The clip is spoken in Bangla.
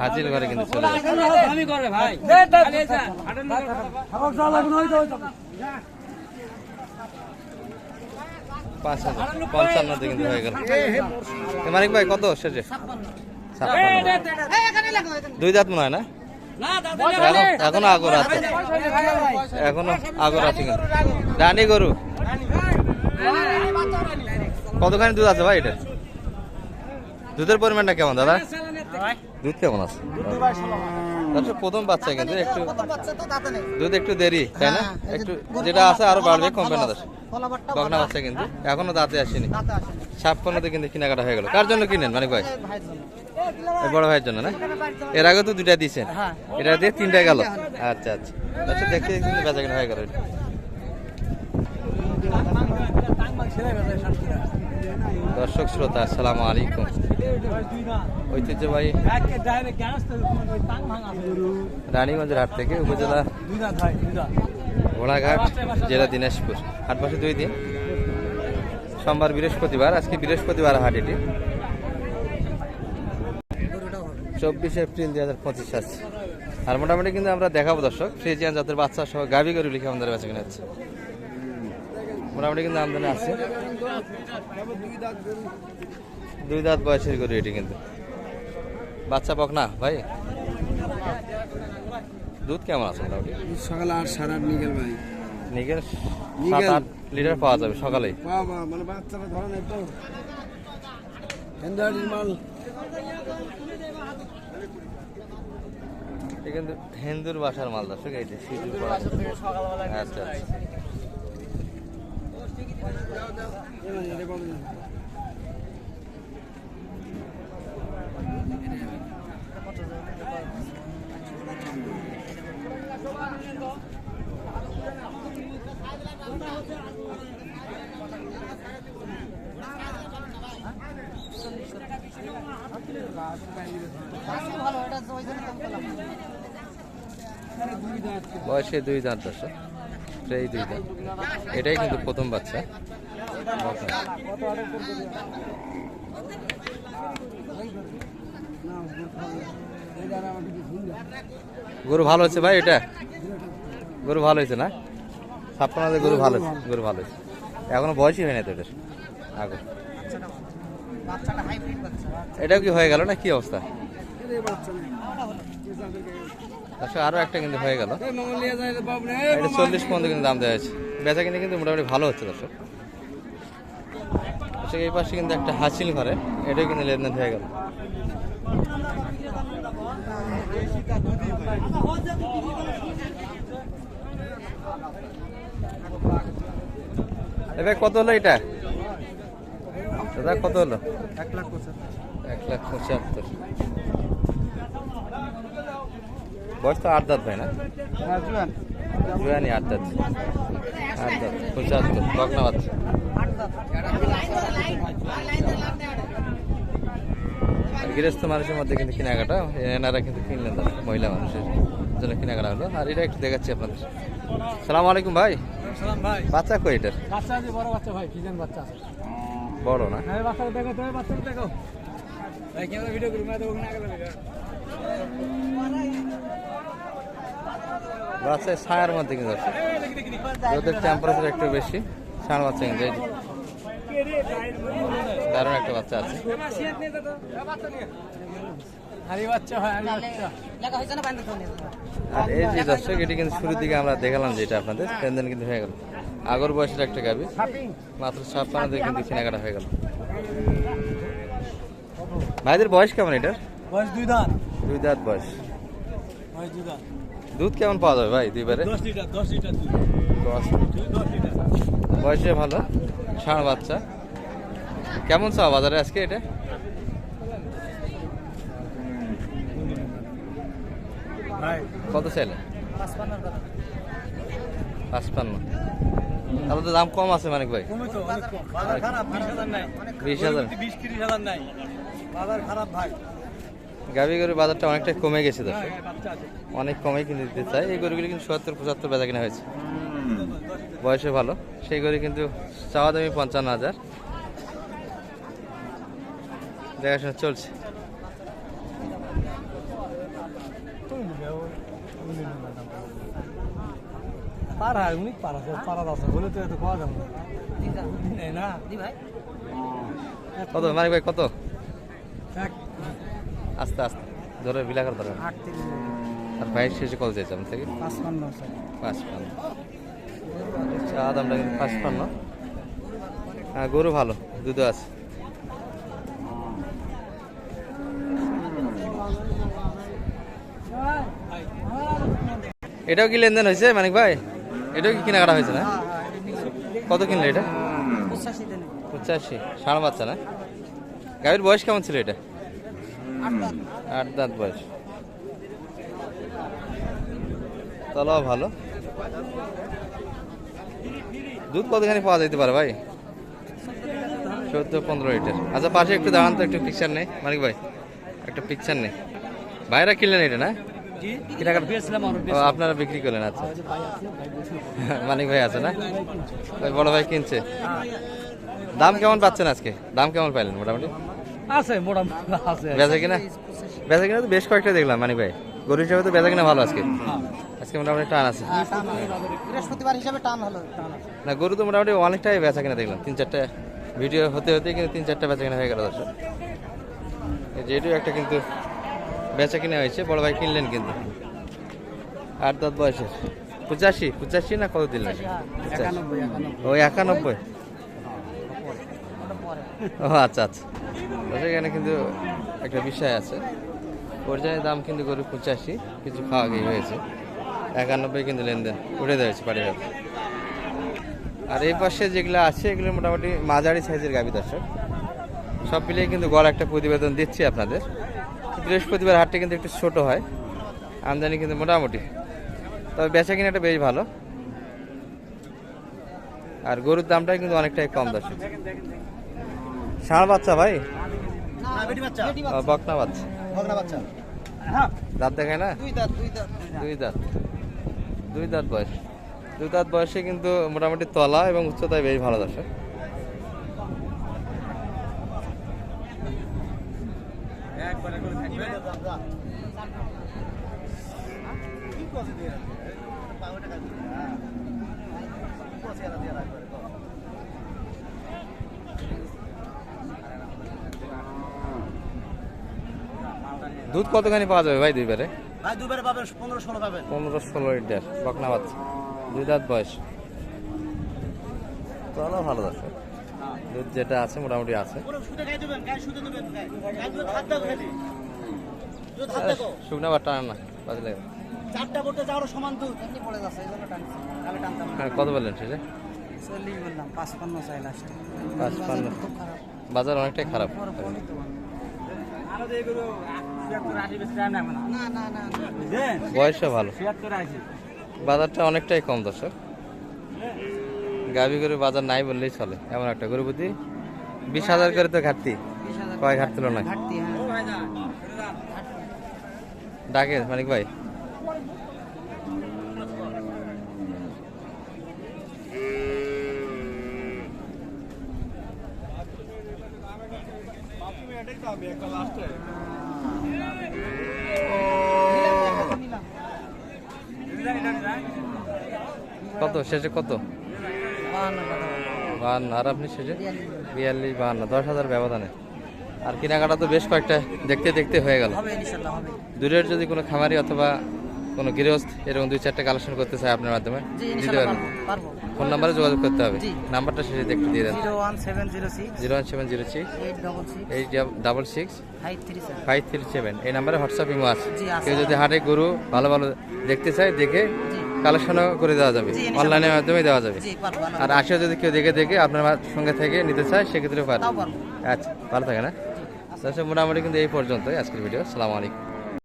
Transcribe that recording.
হাজির ঘরে কিন্তু চলে আমি করে ভাই পাঁচ হাজার পঞ্চান্নতে কিন্তু হয়ে গেল মানিক ভাই কত শেষে দুই দাঁত মনে হয় না এখন- এখনও আগর আছে। এখনও আগর আছে। রানী গরু। কতখানি দুধ আছে ভাই এটা? দুধের পরিমাণটা কেমন দাদা? দুধ কেমন আছে? আচ্ছা প্রথম বাচ্চা কিন্তু একটু দুধ একটু দেরি তাই না? একটু যেটা আছে আরও বাড়বে কমবে না বকনা বাচ্চা কিন্তু। এখনও দাঁতে আসেনি। ছাপ্পান্নতে কিন্তু কেনাকাটা হয়ে গেল। কার জন্য কিনেন মানিক ভাই? বড় ভাইয়ের জন্য না? এর আগে তো দুইটা দিয়েছেন। এটা দিয়ে তিনটা গেল। আচ্ছা আচ্ছা। আচ্ছা দেখতে কিন্তু বেচা কিনা হয়ে গেল। দর্শক শ্রোতা আসসালামু আলাইকুম। ঐতিহ্যবাহী রানীগঞ্জের হাট থেকে উপজেলা ঘোড়াঘাট জেলা দিনাজপুর। হাট বসে দুই দিন। সোমবার বৃহস্পতিবার আজকে বৃহস্পতিবার হাট এটি চব্বিশে এপ্রিল দুই হাজার পঁচিশ আছে আর মোটামুটি কিন্তু আমরা দেখাবো দর্শক ফ্রিজিয়ান জাতের বাচ্চা সহ গাভি গরু লিখে আমাদের বেঁচে কিনে যাচ্ছে মোটামুটি কিন্তু আমদানি আছে। দুই দাঁত বয়সের গরু এটি কিন্তু। বাচ্চা পক না ভাই? দুধ কেমন আছে মোটামুটি? সকাল আট সাড়ে আট নিগেল ভাই। নিগের সাত আট। লিটার পাওয়া যাবে সকালে মানে বাচ্চারা মাল। কিন্তু হিন্দুর বাসার মাল দর্শক এই যে। আচ্ছা আচ্ছা। বয়সে দুই দাঁত দর্শক এই দুই দাঁত। এটাই কিন্তু প্রথম বাচ্চা। গরু ভালো হচ্ছে ভাই এটা? গরু ভালো হয়েছে না? ছাপ্পান্ন গরু ভালো হয়েছে গরু ভালো হয়েছে। এখনও বয়সই হয়নি তো এটার আগে। এটাও কি হয়ে গেল না কি অবস্থা? আচ্ছা আরও একটা কিন্তু হয়ে গেল। এটা চল্লিশ পর্যন্ত কিন্তু দাম দেওয়া হয়েছে। বেচা কিনে কিন্তু মোটামুটি ভালো হচ্ছে দর্শক। আচ্ছা এই পাশে কিন্তু একটা হাসিল ঘরে এটাও কিন্তু লেনদেন হয়ে গেল। এবার কত হলো এটা? দাদা কত হলো? এক লাখ পঁচাত্তর। এক লাখ পঁচাত্তর। বয়স তো আট দাঁত ভাই না? হ্যাঁ জুয়ান। আট দাঁত। আট দাঁত পঁচাত্তর আর গৃহস্থ মানুষের মধ্যে কিন্তু কেনাকাটা এনারা কিন্তু কিনলেন দাদা মহিলা মানুষের জন্য কেনাকাটা হলো। আর এটা একটু দেখাচ্ছি আপনাদের। সালাম আলাইকুম ভাই। বাচ্চা কই এটার? বাচ্চা আছে বড় না হ্যাঁ বাচ্চাটা দেখো তুমি বাচ্চাটা দেখো ভাই ক্যামেরা ভিডিও করি মানে ওখানে আগে লাগে বাচ্চা ছায়ার মধ্যে কিন্তু আছে। রোদের টেম্পারেচার একটু বেশি ষাঁড় বাচ্চা কিন্তু এই দারুণ একটা বাচ্চা আছে। হয় আর এই যে দর্শক এটি কিন্তু শুরুর দিকে আমরা দেখালাম যেটা আপনাদের লেনদেন কিন্তু হয়ে গেল। আগর বয়সের একটা গাবি মাত্র ছাপ্পান্ন দিয়ে কিন্তু কেনাকাটা হয়ে গেল। ভাইদের বয়স কেমন এটার? বয়স দুই দাঁত। দুই দাঁত বয়স। বয়স দুই দাঁত। দুধ কেমন পাওয়া যাবে ভাই দুইবারে? দশ লিটার লিটার বয়সে ভালো? ষাঁড় বাচ্চা? কেমন চাওয়া বাজারে আজকে এটা? কত চাইলে? পাঁচপান্ন। তাহলে তো দাম কম আছে মানিক ভাই। খারাপ বিশ হাজার বিশ হাজার। বিশ তিরিশ হাজার নাই। বাজার খারাপ ভাই। গাভি গরুর বাজারটা অনেকটা কমে গেছে দর্শক। অনেক কমে কিনে দিতে চাই। এই গরুগুলি কিন্তু সত্তর পঁচাত্তর বেচা কিনা হয়েছে। বয়সে ভালো। সেই গরু কিন্তু চাওয়া দামি পঞ্চান্ন হাজার। দেখাশোনা চলছে। পারা উনি পারা পারা আছে। বলে তো এত পাওয়া যাবে না। না? কত? মানিক ভাই কত? এক আস্তে আস্তে ধরে বিলা করে ধরে আর ভাই শেষে কত চাইছে আমার থেকে পাঁচপান্ন পাঁচ পান্ন চা দামটা কিন্তু পাঁচ পান্ন হ্যাঁ গরু ভালো দুধও আছে। এটাও কি লেনদেন হয়েছে মানিক ভাই? এটাও কি কেনাকাটা হয়েছে না? কত কিনলে এটা? পঁচাশি ষাঁড় বাচ্চা না? গাভীর বয়স কেমন ছিল এটা? আট দাঁত বয়স। তলাও ভালো। দুধ কতখানি পাওয়া যেতে পারে ভাই? চোদ্দ পনেরো লিটার। আচ্ছা পাশে একটু দাঁড়ান তো একটু পিকচার নেই। মানিক ভাই একটা পিকচার নেই। ভাইরা কিনলেন এটা না? আপনারা বিক্রি করলেন আচ্ছা। মানিক ভাই আছে না? ওই বড় ভাই কিনছে। দাম কেমন পাচ্ছেন আজকে? দাম কেমন পাইলেন মোটামুটি? আছে মোটামুটি আছে। বেচা কিনা? বেচা কিনা তো বেশ কয়েকটা দেখলাম মানিক ভাই। গরু হিসাবে তো বেচা কিনা ভালো আজকে। আজকে মোটামুটি টান আছে। বৃহস্পতিবার হিসাবে টান হলো। না গরু তো মোটামুটি অনেকটাই বেচা কিনা দেখলাম। তিন চারটা ভিডিও হতে হতে কিন্তু তিন চারটা বেচা কিনা হয়ে গেল দর্শক। এই যে এটাও একটা কিন্তু বেচা কিনা হয়েছে বড় ভাই কিনলেন কিন্তু। আট দশ বয়সের। পঁচাশি পঁচাশি না কত দিলেন ও একানব্বই। ও আচ্ছা আচ্ছা। এখানে কিন্তু একটা বিষয় আছে। পর্যায়ের দাম কিন্তু গরু পঁচাশি, কিছু খাওয়া গিয়ে হয়েছে। একানব্বই কিন্তু লেনদেন উঠে পাড়ি হবে আর এই পাশে যেগুলো আছে, এগুলো মোটামুটি মাঝারি সাইজের গাভী দর্শক। সব মিলিয়ে কিন্তু গড় একটা প্রতিবেদন দিচ্ছি আপনাদের। বৃহস্পতিবার হাটটা কিন্তু একটু ছোট হয়, আমদানি কিন্তু মোটামুটি। তবে বেচা কিনাটা বেশ ভালো। আর গরুর দামটা কিন্তু অনেকটাই কম দর্শক। ষাঁড় বাচ্চা ভাই? ও, বকনা বাচ্চা। বাচ্চা। দাঁত দেখায় না? দুই দাঁত দুই দাঁত দুই দাঁত। দুই দাঁত। বয়স। দুই দাঁত বয়সে কিন্তু মোটামুটি তলা এবং উচ্চতায় বেশ ভালো দর্শক। দুধ কতখানি পাওয়া যাবে ভাই দুইবারে? ভাই দুবারে পাবেন পনেরো ষোলো পাবেন। পনেরো ষোলো লিটার বকনা বাচ্চা দুই দাঁত বয়স। তলা ভালো দর্শক দুধ যেটা আছে মোটামুটি আছে। শুকনা বা টানা না বাজলে চারটা করতে যাওয়ার সমান দুধ। এমনি পড়ে যাচ্ছে এই জন্য টানছি। আমি টানতাম হ্যাঁ কত বললেন সেটা? চল্লিশ বললাম পাঁচপান্ন চাই লাস্ট পাঁচ বাজার অনেকটাই খারাপ। না। না না না না। বয়সও ভালো। বাজারটা অনেকটাই কম দর্শক। গাভি গরু বাজার নাই বললেই চলে এমন একটা গরু বুদ্ধি বিশ হাজার করে তো ঘাটতি। কয় ঘাটতি না? ঘাটতি হ্যাঁ। ডাকে মানিক ভাই। কত? শেষে কত? বাহান্ন। আর আপনি শেষে? বিয়াল্লিশ বাহান্ন। দশ হাজার ব্যবধানে। আর কেনাকাটা তো বেশ কয়েকটা দেখতে দেখতে হয়ে গেল। দূরের যদি কোনো খামারি অথবা কোনো গৃহস্থ এরকম দুই চারটে কালেকশন করতে চায় আপনার মাধ্যমে দিতে পারবেন পারব পারব। ফোন নাম্বারে যোগাযোগ করতে হবে। নাম্বারটা শেষে একটু দিয়ে দেন। Zero one seven zero six. Zero one seven zero six. Eight double six. Five three seven. এই নাম্বারে হোয়াটসঅ্যাপ ইমো আছে। কেউ যদি হাটে গরু ভালো ভালো দেখতে চায় দেখে কালেকশনও করে দেওয়া যাবে। অনলাইনের মাধ্যমে দেওয়া যাবে। আর আসেও যদি কেউ দেখে দেখে আপনার সঙ্গে থেকে নিতে চায় সেক্ষেত্রেও পারবে। আচ্ছা ভালো থাকে না আচ্ছা মোটামুটি কিন্তু এই পর্যন্তই আজকের ভিডিও। সালাম আলাইকুম।